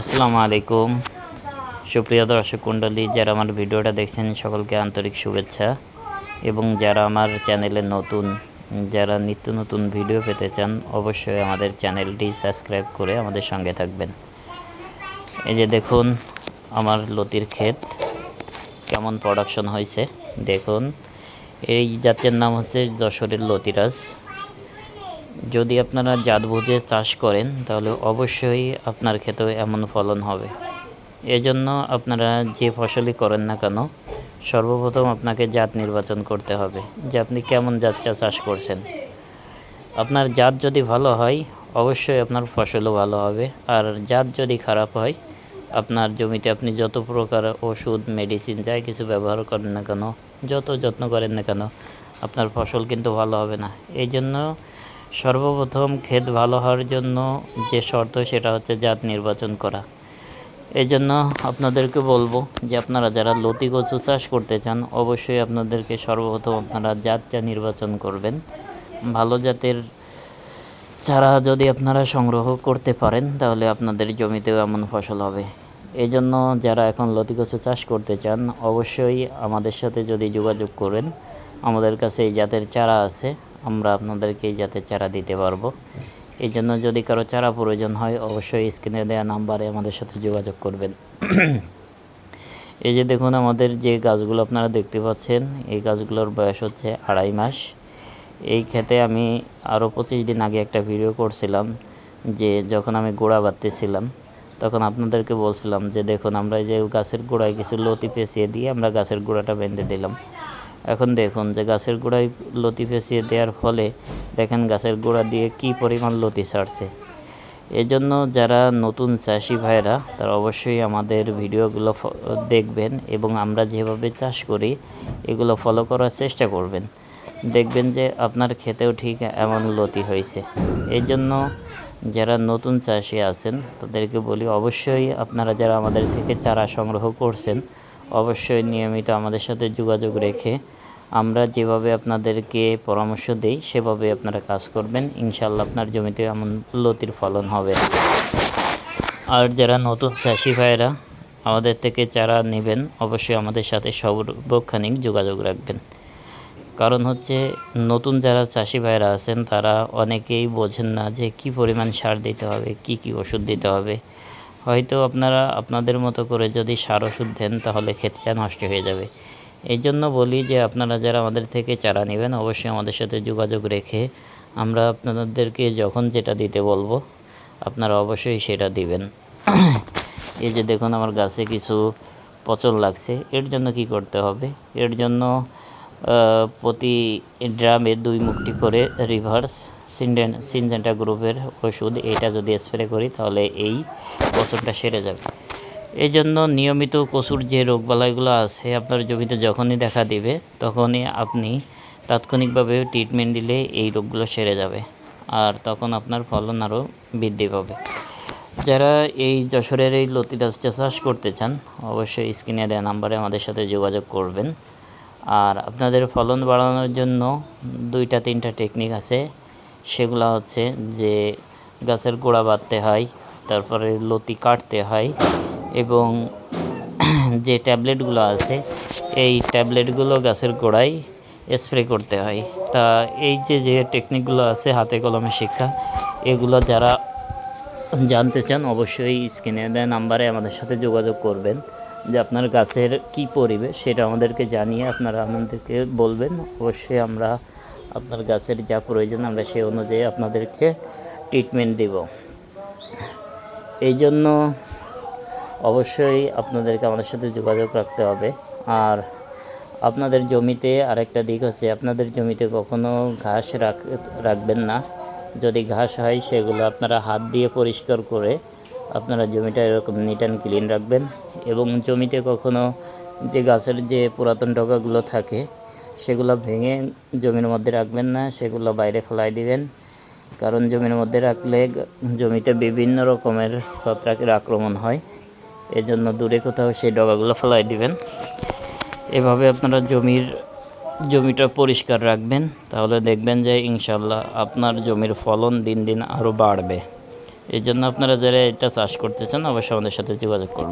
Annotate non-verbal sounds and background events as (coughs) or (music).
আসসালামু আলাইকুম। সুপ্রিয় দর্শক কুণ্ডলী যারা আমার ভিডিওটা দেখছেন, সকলকে আন্তরিক শুভেচ্ছা। এবং যারা আমার চ্যানেলে নতুন, যারা নিত্য নতুন ভিডিও পেতে চান, অবশ্যই আমাদের চ্যানেলটি সাবস্ক্রাইব করে আমাদের সঙ্গে থাকবেন। এই যে দেখুন, আমার লতির ক্ষেত কেমন প্রোডাকশন হয়েছে। দেখুন, এই জাতের নাম হচ্ছে যশোরের লতিরাজ। যদি আপনারা জাত বুঝে চাষ করেন, তাহলে অবশ্যই আপনার ক্ষেতেও এমন ফলন হবে। এজন্য আপনারা যে ফসলই করেন না কেন, সর্বপ্রথম আপনাকে জাত নির্বাচন করতে হবে যে আপনি কেমন জাতটা চাষ করছেন। আপনার জাত যদি ভালো হয়, অবশ্যই আপনার ফসলও ভালো হবে। আর জাত যদি খারাপ হয়, আপনার জমিতে আপনি যত প্রকার ওষুধ, মেডিসিন যাই কিছু ব্যবহার করেন না কেন, যত যত্ন করেন না কেন, আপনার ফসল কিন্তু ভালো হবে না। এই জন্য সর্বপ্রথম ক্ষেত ভালো হওয়ার জন্য যে শর্ত সেটা হচ্ছে জাত নির্বাচন করা। এই জন্য আপনাদেরকে বলব যে আপনারা যারা লতি কচু চাষ করতে চান, অবশ্যই আপনাদেরকে সর্বপ্রথম আপনারা জাতটা নির্বাচন করবেন। ভালো জাতের চারা যদি আপনারা সংগ্রহ করতে পারেন, তাহলে আপনাদের জমিতেও এমন ফসল হবে। এই জন্য যারা এখন লতি কচু চাষ করতে চান, অবশ্যই আমাদের সাথে যদি যোগাযোগ করেন, আমাদের কাছে এই জাতের চারা আছে। আমরা আপনাদেরকে যাতে চারা দিতে পারব। এই জন্য যদি কারও চারা প্রয়োজন হয়, অবশ্যই স্ক্রিনে দেওয়া নাম্বারে আমাদের সাথে যোগাযোগ করবেন। এই যে দেখুন, আমাদের যে গাছগুলো আপনারা দেখতে পাচ্ছেন, এই গাছগুলোর বয়স হচ্ছে আড়াই মাস। এই ক্ষেতে আমি আরও পঁচিশ দিন আগে একটা ভিডিও করছিলাম যে যখন আমি গোড়া বাঁধতেছিলাম, তখন আপনাদেরকে বলছিলাম যে দেখুন, আমরা এই যে গাছের গোড়ায় কিছু লতি পেঁচিয়ে দিয়ে আমরা গাছের গোড়াটা বেঁধে দিলাম। এখন দেখুন যে গাছের গোড়ায় লতি পেঁচিয়ে দেওয়ার ফলে দেখেন গাছের গোড়া দিয়ে কি পরিমাণ লতি ছাড়ছে। এজন্য যারা নতুন চাষি ভাইরা তারা অবশ্যই আমাদের ভিডিওগুলো দেখবেন এবং আমরা যেভাবে চাষ করি, এগুলো ফলো করার চেষ্টা করবেন। দেখবেন যে আপনার খেতেও ঠিক এমন লতি হয়েছে। এই জন্য যারা নতুন চাষি আছেন, তাদেরকে বলি অবশ্যই আপনারা যারা আমাদের থেকে চারা সংগ্রহ করছেন, অবশ্যই নিয়মিত আমাদের সাথে যোগাযোগ রেখে আমরা যেভাবে আপনাদেরকে পরামর্শ দেই, সেভাবে আপনারা কাজ করবেন। ইনশাল্লাহ আপনার জমিতে এমন লতির ফলন হবে। আর যারা নতুন চাষি ভাইয়েরা, আমাদের থেকে চারা নেবেন, অবশ্যই আমাদের সাথে সর্বক্ষণিক যোগাযোগ রাখবেন। কারণ হচ্ছে, নতুন যারা চাষি ভাইরা আছেন, তারা অনেকেই বোঝেন না যে কি পরিমাণ সার দিতে হবে, কি কি ওষুধ দিতে হবে। হয়তো আপনারা, আপনাদের মতো করে যদি সার ওষুধ দেন, তাহলে ক্ষেতটা নষ্ট হয়ে যাবে। এই জন্য বলি যে আপনারা যারা আমাদের থেকে চারা নেবেন, অবশ্যই আমাদের সাথে যোগাযোগ রেখে আমরা আপনাদেরকে যখন যেটা দিতে বলব, আপনারা অবশ্যই সেটা দিবেন। (coughs) এই যে দেখুন আমার গাছে কিছু পচন লাগছে, এর জন্য কি করতে হবে? এর জন্য প্রতি ড্রামে দুই মুখটি করে রিভার্স সিনডেন, সিনজেন্টা গ্রুপের ওষুধ, এটা যদি স্প্রে করি তাহলে এই পচনটা সেরে যাবে। এই জন্য নিয়মিত কচুর যে রোগবালাইগুলো আছে আপনার জমিতে যখনই দেখা দিবে, তখনই আপনি তাৎক্ষণিকভাবে ট্রিটমেন্ট দিলে এই রোগগুলো সেরে যাবে আর তখন আপনার ফলন আরও বৃদ্ধি পাবে। যারা এই যশোরের এই লতি চাষ করতে চান, অবশ্যই স্ক্রিনে দেওয়া নাম্বারে আমাদের সাথে যোগাযোগ করবেন। আর আপনাদের ফলন বাড়ানোর জন্য দুইটা, তিনটা টেকনিক আছে। সেগুলো হচ্ছে যে গাছের গোড়া বাঁধতে হয়, তারপরে লতি কাটতে হয় এবং যে ট্যাবলেটগুলো আছে, এই ট্যাবলেটগুলো গাছের গোড়ায় স্প্রে করতে হয়। তা এই যে যে টেকনিকগুলো আছে হাতে কলমে শিক্ষা, এগুলো যারা জানতে চান অবশ্যই স্ক্রিনে দেয় নাম্বারে আমাদের সাথে যোগাযোগ করবেন, যে আপনার গাছের কি পরিবেশ সেটা আমাদেরকে জানিয়ে আপনারা আমাদেরকে বলবেন। অবশ্যই আমরা আপনার গাছের যা প্রয়োজন আমরা সেই অনুযায়ী আপনাদেরকে ট্রিটমেন্ট দেব। এই জন্য অবশ্যই আপনাদেরকে আমাদের সাথে যোগাযোগ রাখতে হবে। আর আপনাদের জমিতে আরেকটা দিক হচ্ছে, আপনাদের জমিতে কখনো ঘাস রাখ, রাখবেন না। যদি ঘাস হয়, সেগুলো আপনারা হাত দিয়ে পরিষ্কার করে আপনারা জমিটা এরকম নিট অ্যান্ড ক্লিন রাখবেন। এবং জমিতে কখনো যে গাছের যে পুরাতন ডগাগুলো থাকে, সেগুলো ভেঙে জমির মধ্যে রাখবেন না, সেগুলো বাইরে ফেলাই দিবেন। কারণ জমির মধ্যে রাখলে জমিতে বিভিন্ন রকমের ছত্রাকের আক্রমণ হয়। এজন্য দূরে কোথাও সেই ডগাগুলো ফেলাই দিবেন। এভাবে আপনারা জমির, জমিটা পরিষ্কার রাখবেন, তাহলে দেখবেন যে ইনশাল্লাহ আপনার জমির ফলন দিন দিন আরও বাড়বে। এই জন্য আপনারা যারা এটা চাষ করতে চান অবশ্যই আমাদের সাথে যোগাযোগ করুন।